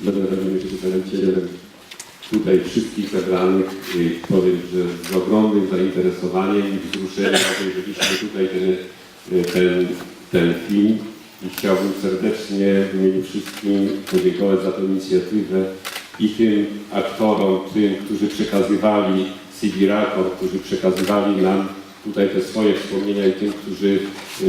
będę przedstawicielem tutaj wszystkich zebranych. Powiem, że z ogromnym zainteresowaniem i wzruszeniem obejrzeliśmy tutaj ten, ten, ten film i chciałbym serdecznie w imieniu wszystkim podziękować za tę inicjatywę i tym aktorom, tym, którzy przekazywali Sibirakom, którzy przekazywali nam tutaj te swoje wspomnienia i tym, którzy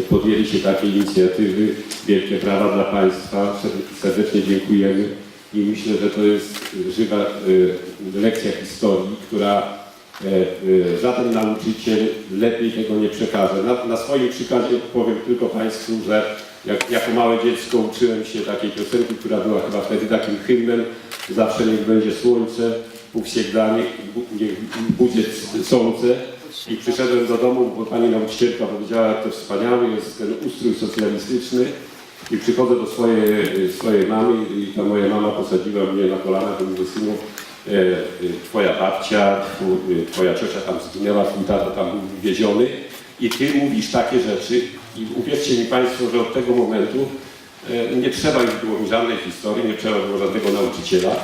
podjęli się takiej inicjatywy. Wielkie brawa dla Państwa, serdecznie dziękujemy i myślę, że to jest żywa y, lekcja historii, która e, y, żaden nauczyciel lepiej tego nie przekaże. Na, na swoim przykładzie powiem tylko Państwu, że jak, jako małe dziecko uczyłem się takiej piosenki, która była chyba wtedy takim hymnem Zawsze niech będzie słońce, powsiegdanie, niech budzie słońce. I przyszedłem do domu, bo pani nauczycielka powiedziała, jak to wspaniały jest ten ustrój socjalistyczny. I przychodzę do swojej, swojej mamy i ta moja mama posadziła mnie na kolanach i mówi, synu, e, e, twoja babcia, e, twoja ciocia tam zginęła, twój tata tam był wieziony i ty mówisz takie rzeczy. I uwierzcie mi Państwo, że od tego momentu nie trzeba już było mi żadnej historii, nie trzeba było żadnego nauczyciela,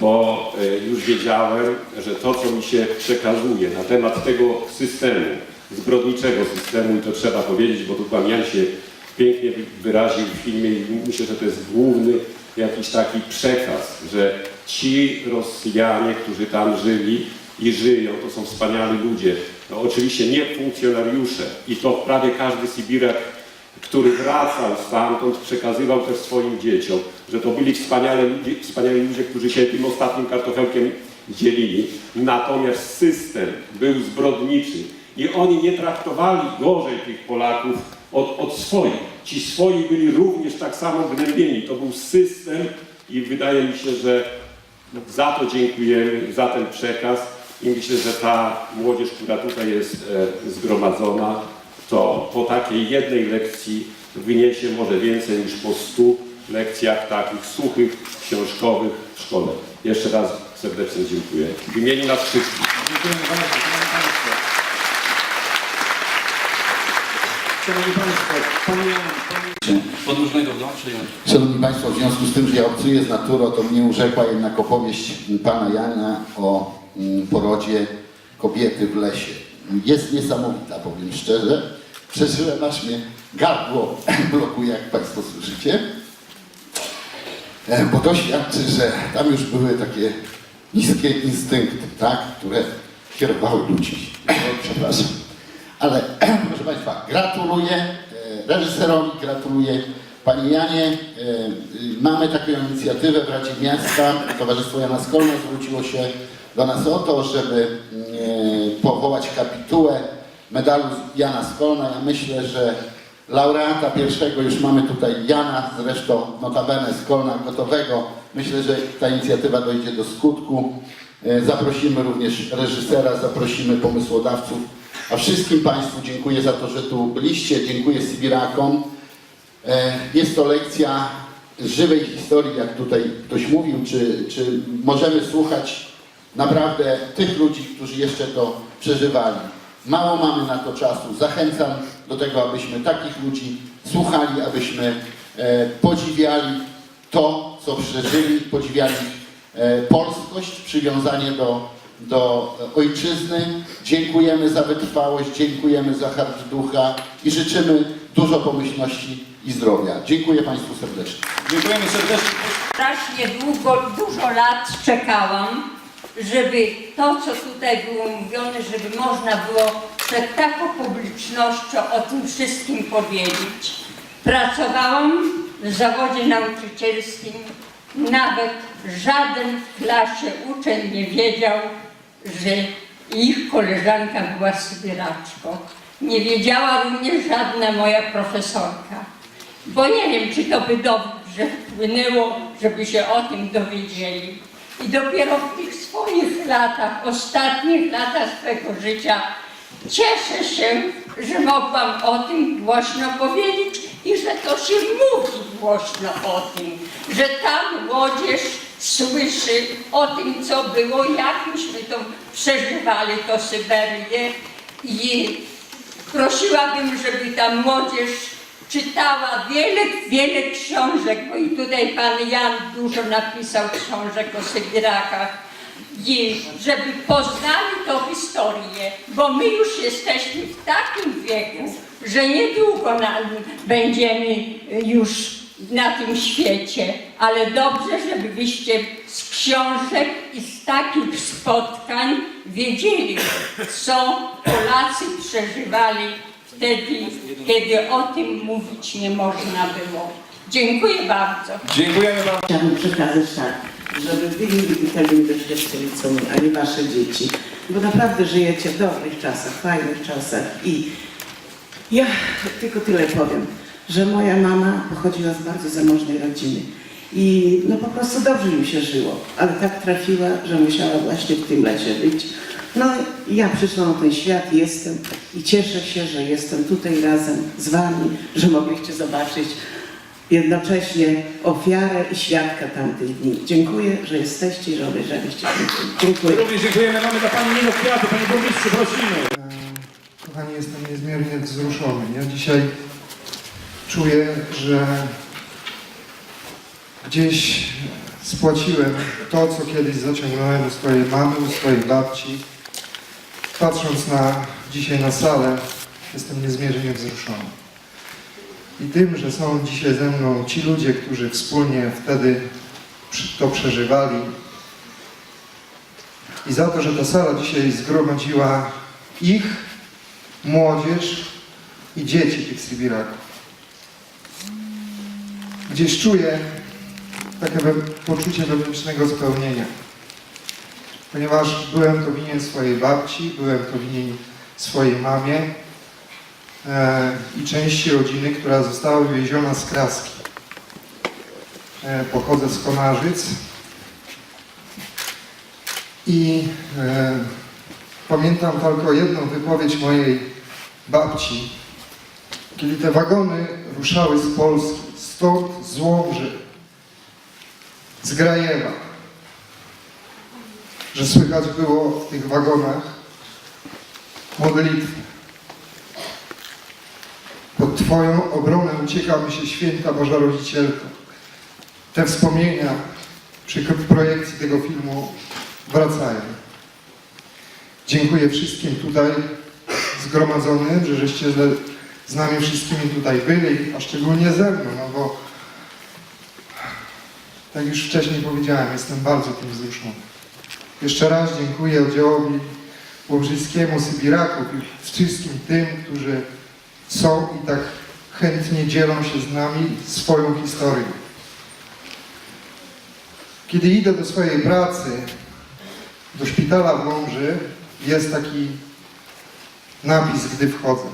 bo już wiedziałem, że to, co mi się przekazuje na temat tego systemu, zbrodniczego systemu, i to trzeba powiedzieć, bo tu pan się pięknie wy- wyraził w filmie i myślę, że to jest główny jakiś taki przekaz, że ci Rosjanie, którzy tam żyli i żyją, to są wspaniali ludzie. No, oczywiście nie funkcjonariusze i to prawie każdy Sibirak który wracał stamtąd, przekazywał też swoim dzieciom, że to byli wspaniale ludzie, wspaniali ludzie, którzy się tym ostatnim kartofelkiem dzielili. Natomiast system był zbrodniczy i oni nie traktowali gorzej tych Polaków od, od swoich. Ci swoi byli również tak samo gnębieni. To był system i wydaje mi się, że za to dziękujemy, za ten przekaz i myślę, że ta młodzież, która tutaj jest e, zgromadzona, to po takiej jednej lekcji wyniesie może więcej niż po stu lekcjach takich suchych, książkowych w szkole. Jeszcze raz serdecznie dziękuję. W imieniu nas wszystkich. Dziękujemy bardzo, szanowni państwo. W w związku z tym, że ja obcuję z naturą, to mnie urzekła jednak opowieść pana Jana o mm, porodzie kobiety w lesie. Jest niesamowita, powiem szczerze. Przeżyłem, aż mnie gardło blokuje, jak Państwo słyszycie. E, Bo to świadczy, że tam już były takie niskie instynkty, tak, które kierowały ludźmi. O, Przepraszam. Ale Państwa, gratuluję e, reżyserowi, gratuluję Panie Janie. E, Mamy taką inicjatywę w Radzie Miasta. Towarzystwo Jana Skolna zwróciło się do nas o to, żeby e, powołać kapitułę medalu Jana Skolna. Ja myślę, że laureata pierwszego już mamy tutaj Jana, zresztą notabene Skolna gotowego. Myślę, że ta inicjatywa dojdzie do skutku. Zaprosimy również reżysera, zaprosimy pomysłodawców. A wszystkim Państwu dziękuję za to, że tu byliście. Dziękuję Sibirakom. E, Jest to lekcja żywej historii, jak tutaj ktoś mówił, czy, czy możemy słuchać naprawdę tych ludzi, którzy jeszcze to przeżywali. Mało mamy na to czasu. Zachęcam do tego, abyśmy takich ludzi słuchali, abyśmy e, podziwiali to, co przeżyli, podziwiali e, polskość, przywiązanie do, do ojczyzny. Dziękujemy za wytrwałość, dziękujemy za harć ducha i życzymy dużo pomyślności i zdrowia. Dziękuję Państwu serdecznie. Dziękujemy serdecznie. strasznie długo, dużo lat czekałam, żeby to, co tutaj było mówione, żeby można było przed taką publicznością o tym wszystkim powiedzieć. Pracowałam w zawodzie nauczycielskim, nawet żaden w klasie uczeń nie wiedział, że ich koleżanka była sybiraczką. Nie wiedziała również żadna moja profesorka. Bo nie wiem, czy to by dobrze wpłynęło, żeby się o tym dowiedzieli. I dopiero w tych swoich latach, ostatnich latach swego życia, cieszę się, że mogłam o tym głośno powiedzieć i że to się mówi głośno o tym, że ta młodzież słyszy o tym, co było, jak myśmy to przeżywali, to Syberię i prosiłabym, żeby ta młodzież czytała wiele, wiele książek, bo i tutaj pan Jan dużo napisał książek o Sybirakach. I żeby poznali tą historię, bo my już jesteśmy w takim wieku, że niedługo na, będziemy już na tym świecie, ale dobrze, żeby wyście z książek i z takich spotkań wiedzieli, co Polacy przeżywali wtedy, kiedy o tym mówić nie można było. Dziękuję bardzo. Dziękujemy bardzo. Chciałabym przekazać tak, żeby wy nie byli takimi doświadczeni co my, ani wasze dzieci, bo naprawdę żyjecie w dobrych czasach, fajnych czasach i ja tylko tyle powiem, że moja mama pochodziła z bardzo zamożnej rodziny. I no po prostu dobrze mi się żyło, ale tak trafiła, że musiała właśnie w tym lecie być. No ja przyszłam na ten świat, jestem i cieszę się, że jestem tutaj razem z wami, że mogliście zobaczyć jednocześnie ofiarę i świadka tamtych dni. Dziękuję, że jesteście i że obejrzeliście ten film. Dziękuję. Również dziękujemy. Mamy dla Pani minut kwiatu. Panie Burmistrzu, prosimy. Kochani, jestem niezmiernie wzruszony. Ja dzisiaj czuję, że gdzieś spłaciłem to, co kiedyś zaciągnąłem u swojej mamy, u swojej babci. Patrząc na dzisiaj na salę, jestem niezmiernie wzruszony. I tym, że są dzisiaj ze mną ci ludzie, którzy wspólnie wtedy to przeżywali. I za to, że ta sala dzisiaj zgromadziła ich, młodzież i dzieci tych Sybiraków. Gdzieś czuję takie poczucie wewnętrznego spełnienia. Ponieważ byłem to winien swojej babci, byłem to winien swojej mamie i części rodziny, która została wywieziona z Kraski. E, pochodzę z Konarzyc i e, Pamiętam tylko jedną wypowiedź mojej babci, kiedy te wagony ruszały z Polski, stąd z Łomży, z Grajewa, że słychać było w tych wagonach modlitwy. Twoją obronę uciekamy się, święta Boża Rodzicielko. Te wspomnienia przy projekcji tego filmu wracają. Dziękuję wszystkim tutaj zgromadzonym, że żeście z nami wszystkimi tutaj byli, a szczególnie ze mną, no bo tak już wcześniej powiedziałem, jestem bardzo tym wzruszony. Jeszcze raz dziękuję oddziałowi Łobrzyńskiemu, Sybiraków i wszystkim tym, którzy są i tak chętnie dzielą się z nami swoją historią. Kiedy idę do swojej pracy, do szpitala w Łomży, jest taki napis, gdy wchodzę.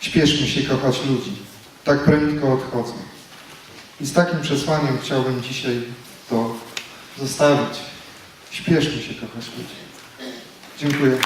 Śpieszmy się kochać ludzi, tak prędko odchodzą. I z takim przesłaniem chciałbym dzisiaj to zostawić. Śpieszmy się kochać ludzi. Dziękuję.